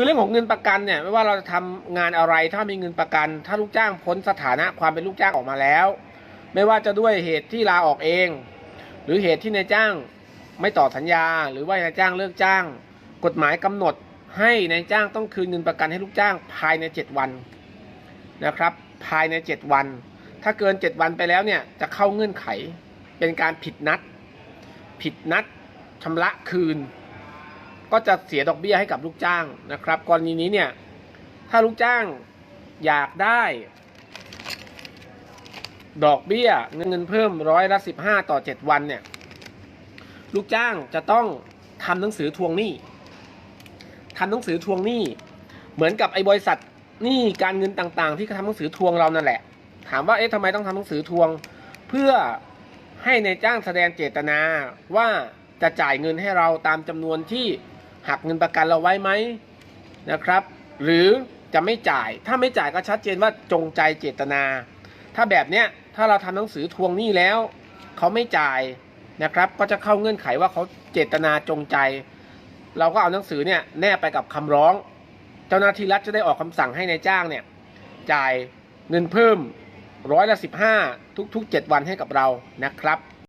คือเรื่องของเงินประกันเนี่ยไม่ว่าเราจะทำงานอะไรถ้ามีเงินประกัน ถ้าลูกจ้างพ้นสถานะความเป็นลูกจ้างออกมาแล้ว ไม่ว่าจะด้วยเหตุที่ลาออกเอง หรือเหตุที่นายจ้างไม่ต่อสัญญา หรือว่านายจ้างเลิกจ้าง กฎหมายกำหนดให้นายจ้างต้องคืนเงินประกันให้ลูกจ้างภายใน 7 วันนะครับภายใน 7 วัน ถ้าเกิน 7 วันไปแล้วเนี่ยจะเข้าเงื่อนไขเป็นการผิดนัด ผิดนัดชำระคืน ก็จะเสียดอกเบี้ยให้กับลูกจ้างนะครับ กรณีนี้เนี่ย ถ้าลูกจ้างอยากได้ ดอกเบี้ยเงินเพิ่มร้อยละสิบห้าต่อเจ็ดวันเนี่ย ลูกจ้างจะต้องทำหนังสือทวงหนี้ทำหนังสือทวงหนี้ เหมือนกับไอ้บริษัทหนี้การเงินต่างๆ ที่เขาทำหนังสือทวงเรานั่นแหละ ถามว่าเอ๊ะทำไมต้องทำหนังสือทวง เพื่อให้ในจ้างแสดงเจตนาว่าจะจ่ายเงินให้เราตามจำนวนที่ หักเงินประกันเราไว้ไหมนะครับ หรือจะไม่จ่ายถ้าไม่จ่ายก็ชัดเจนว่าจงใจเจตนา ถ้าแบบเนี้ยถ้าเราทำหนังสือทวงหนี้แล้ว เขาไม่จ่ายนะครับ ก็จะเข้าเงื่อนไขว่าเขาเจตนาจงใจ เราก็เอาหนังสือเนี่ยแนบไปกับคำร้อง เจ้าหน้าที่รัฐจะได้ออกคำสั่งให้ในายจ้างเนี่ยจ่ายเงินเพิ่มร้อยละสิบห้าทุกๆ 7 วันให้กับเรานะครับ